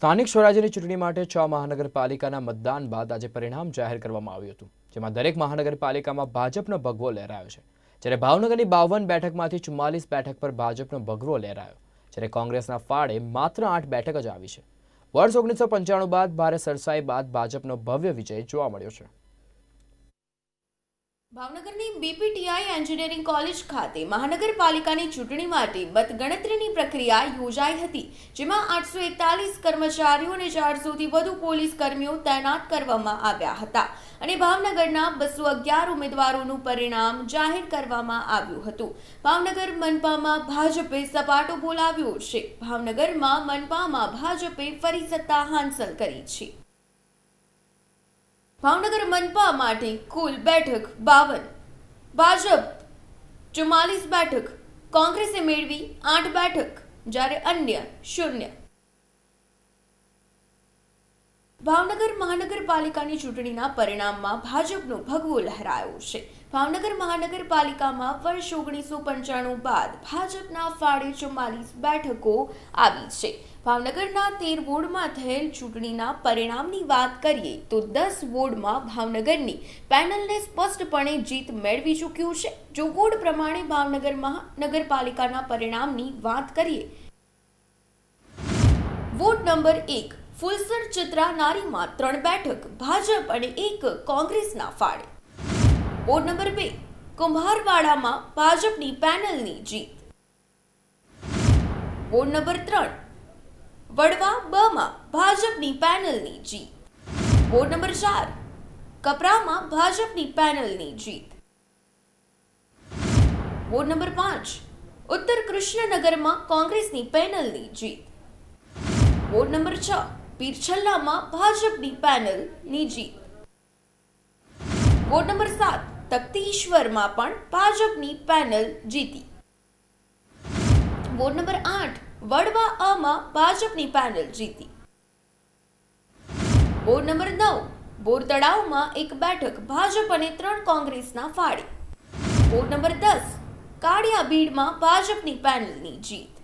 સ્થાનિક સ્વરાજ્યની ચૂંટણી માટે છ મહાનગરપાલિકાના મતદાન બાદ આજે પરિણામ જાહેર કરવામાં આવ્યું હતું, જેમાં દરેક મહાનગરપાલિકામાં ભાજપનો ભગવો લહેરાયો છે. જ્યારે ભાવનગરની બાવન બેઠકમાંથી ચુમ્માલીસ બેઠક પર ભાજપનો ભગવો લહેરાયો, જ્યારે કોંગ્રેસના ફાળે માત્ર આઠ બેઠક જ આવી છે. વર્ષ ઓગણીસો પંચાણું બાદ ભારે સરસાઈ બાદ ભાજપનો ભવ્ય વિજય જોવા મળ્યો છે. ભાવનગરની બીપીટીઆઈ એન્જિનિયરિંગ કોલેજ ખાતે મહાનગરપાલિકાની ચૂંટણી માટે મતગણતરીની પ્રક્રિયા યોજાઈ હતી, જેમાં આઠસો એકતાલીસ કર્મચારીઓ અને ચારસોથી વધુ પોલીસ કર્મીઓ તૈનાત કરવામાં આવ્યા હતા અને ભાવનગરના બસો અગિયાર ઉમેદવારોનું પરિણામ જાહેર કરવામાં આવ્યું હતું. ભાવનગર મનપામાં ભાજપે સપાટો બોલાવ્યો છે. ભાવનગરમાં મનપામાં ભાજપે ફરી સત્તા હાંસલ કરી છે. ભાવનગર મનપા માટે કુલ બેઠક બાવન. ભાજપ ચુમ્માલીસ બેઠક, કોંગ્રેસે મેળવી આઠ બેઠક, જ્યારે અન્ય શૂન્ય. ભાવનગર મહાનગરપાલિકાની ચૂંટણીના પરિણામમાં ભાજપનો ભગવો લહેરાયો છે. ભાવનગર મહાનગરપાલિકામાં વર્ષ ઓગણીસો પંચાણું બાદ ભાજપના ફાળે ચુમ્માલીસ બેઠકો આવી છે. ભાવનગરના તેર વોર્ડમાં થયેલ ચૂંટણીના પરિણામની વાત કરીએ તો દસ વોર્ડમાં ભાવનગરની પેનલને સ્પષ્ટપણે જીત મેળવી ચૂક્યું છે. જો વોર્ડ પ્રમાણે ભાવનગર મહાનગરપાલિકાના પરિણામની વાત કરીએ. વોર્ડ નંબર એક, ફુલસર ચિત્રા નારીમાં ત્રણ બેઠક, ભાજપ અને એક કોંગ્રેસના ફાળે. વોર્ડ નંબર બે, કુંભારવાડામાં ભાજપની પેનલની જીત. વોર્ડ નંબર ત્રણ વડવા બમાં ભાજપની પેનલની જીત. વોર્ડ નંબર ચાર, કપરામાં ભાજપની પેનલની જીત. વોર્ડ નંબર પાંચ, ઉત્તર કૃષ્ણનગરમાં કોંગ્રેસની પેનલની જીત. વોર્ડ નંબર છ, પીરછલ્લામાં ભાજપની પેનલની જીત. વોર્ડ નંબર સાત, તકતીશ્વરમાં પણ ભાજપની પેનલ જીતી. વોર્ડ નંબર આઠ વડવા અમાં ભાજપની પેનલ જીતી. વોર્ડ નંબર નવ બોરતળાવમાં એક બેઠક ભાજપ અને ત્રણ કોંગ્રેસના ફાળે. વોર્ડ નંબર દસ, કાળિયા ભીડમાં ભાજપની પેનલની જીત.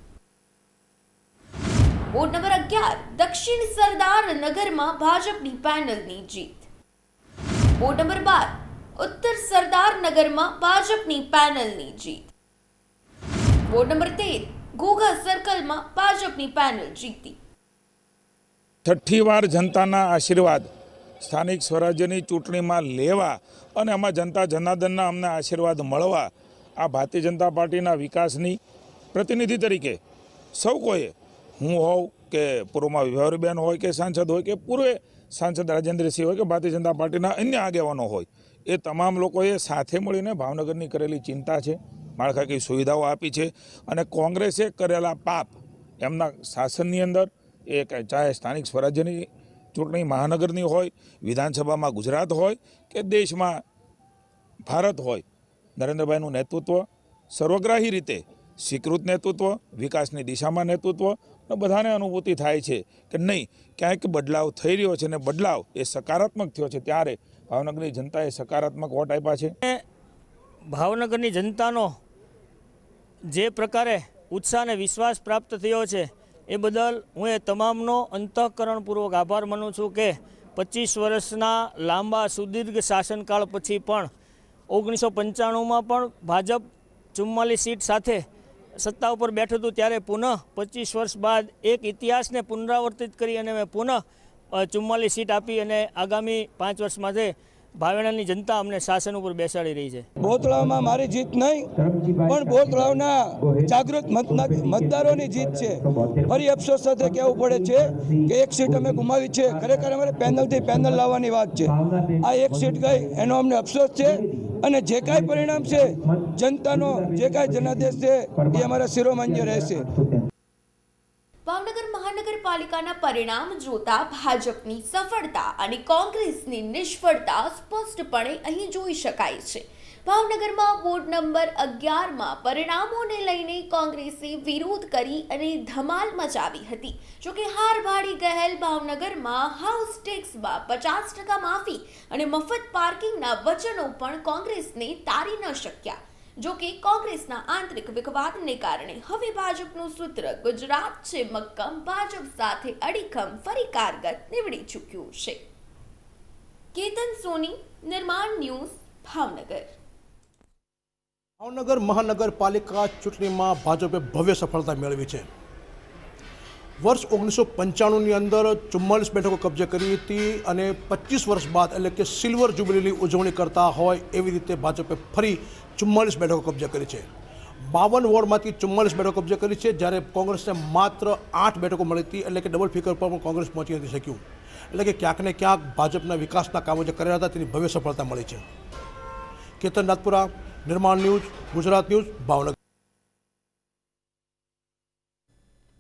વોર્ડ નંબર અગિયાર, દક્ષિણ સરદાર નગરમાં ભાજપની પેનલની જીત. વોર્ડ નંબર બાર, ઉત્તર સરદાર નગરમાં ભાજપની પેનલની જીત. વોર્ડ નંબર તેર ઘોઘા સર્કલમાં ભાજપની પેનલ જીતી છઠ્ઠી વાર જનતાના આશીર્વાદ, સ્થાનિક સ્વરાજ્યની ચૂંટણીમાં લેવા અને આમાં જનતા જનાર્દનના અમને આશીર્વાદ મળવા, આ ભારતીય જનતા પાર્ટીના વિકાસની પ્રતિનિધિ તરીકે સૌ કોઈએ, હું હોઉં કે પૂર્વમાં વિભાવરીબેન હોય કે સાંસદ હોય કે પૂર્વે સાંસદ રાજેન્દ્રસિંહ હોય કે ભારતીય જનતા પાર્ટીના અન્ય આગેવાનો હોય, એ તમામ લોકોએ સાથે મળીને ભાવનગરની કરેલી ચિંતા છે. માળખાકીય સુવિધાઓ આપી છે અને કોંગ્રેસે કરેલા પાપ એમના શાસનની અંદર એ ચાહે સ્થાનિક સ્વરાજ્યની ચૂંટણી મહાનગરની હોય, વિધાનસભામાં ગુજરાત હોય કે દેશમાં ભારત હોય, નરેન્દ્રભાઈનું નેતૃત્વ સર્વગ્રાહી રીતે સ્વીકૃત નેતૃત્વ, વિકાસની દિશામાં નેતૃત્વ અને બધાને અનુભૂતિ થાય છે કે નહીં, ક્યાંક બદલાવ થઈ રહ્યો છે અને બદલાવ એ સકારાત્મક થયો છે ત્યારે ભાવનગરની જનતાએ સકારાત્મક વોટ આપ્યા છે. ભાવનગરની જનતાનો જે પ્રકારે ઉત્સાહ અને વિશ્વાસ પ્રાપ્ત થયો છે, એ બદલ હું એ તમામનો અંતઃકરણપૂર્વક આભાર માનું છું કે પચીસ વર્ષના લાંબા સુદીર્ઘ શાસનકાળ પછી પણ ઓગણીસો પંચાણુંમાં પણ ભાજપ ચુમ્માલીસ સીટ સાથે સત્તા ઉપર બેઠું હતું, ત્યારે પુનઃ પચીસ વર્ષ બાદ એક ઇતિહાસને પુનરાવર્તિત કરી અને મેં પુનઃ ચુમ્માલીસ સીટ આપી અને આગામી પાંચ વર્ષ માટે ભાવેણાની જનતા અમને શાસન ઉપર બેસાડી રહી છે. બોતળાવમાં મારી જીત નહીં પણ બોતળાવના જાગૃત મતદારોની જીત છે. ફરી અફસોસ સાથે કહેવું પડે છે કે એક સીટ અમે ગુમાવી છે. ખરેખર અમારે પેનલથી પેનલ લાવવાની વાત છે. આ એક સીટ ગઈ એનો અમને અફસોસ છે અને જે કાંઈ પરિણામ છે જનતાનો જે કાંઈ જનાદેશ છે એ અમારા શિરોમાન્ય રહેશે. ભાવનગર મહાનગરપાલિકાના પરિણામ જોતા ભાજપની સફળતા અને કોંગ્રેસની નિષ્ફળતા સ્પષ્ટપણે અહીં જોઈ શકાય છે. ભાવનગરમાં વોર્ડ નંબર અગિયારમાં પરિણામોને લઈને કોંગ્રેસે વિરોધ કરી અને ધમાલ મચાવી હતી. જોકે હાર ભાડી ગયેલ ભાવનગરમાં હાઉસ ટેક્સમાં પચાસ ટકા માફી અને મફત પાર્કિંગના વચનો પણ કોંગ્રેસને તારી ન શક્યા. જો કે કોંગ્રેસના આંતરિક વિખવાદને કારણે હવે ભાજપનું સૂત્ર ગુજરાત છે મક્કમ, ભાજપ સાથે અડીખમ ફરી કારગર નીવડી ચૂક્યું છે. કેતન સોની, નિર્માણ ન્યૂઝ, ભાવનગર. ભાવનગર મહાનગરપાલિકા ચૂંટણીમાં ભાજપે ભવ્ય સફળતા મેળવી છે. વર્ષ ઓગણીસો પંચાણુંની અંદર ચુમ્માલીસ બેઠકો કબજે કરી હતી અને પચીસ વર્ષ બાદ એટલે કે સિલ્વર જુબલીની ઉજવણી કરતા હોય એવી રીતે ભાજપે ફરી ચુમ્માલીસ બેઠકો કબજે કરી છે. બાવન વોર્ડમાંથી ચુમ્માલીસ બેઠકો કબજે કરી છે, જ્યારે કોંગ્રેસને માત્ર આઠ બેઠકો મળી હતી એટલે કે ડબલ ફિગર પર પણ કોંગ્રેસ પહોંચી નથી શક્યું. એટલે કે ક્યાંક ને ક્યાંક ભાજપના વિકાસના કામો જે કર્યા હતા તેની ભવ્ય સફળતા મળી છે. કેતન નાથપુરા નિર્માણ ન્યૂઝ, ગુજરાત ન્યૂઝ, ભાવનગર.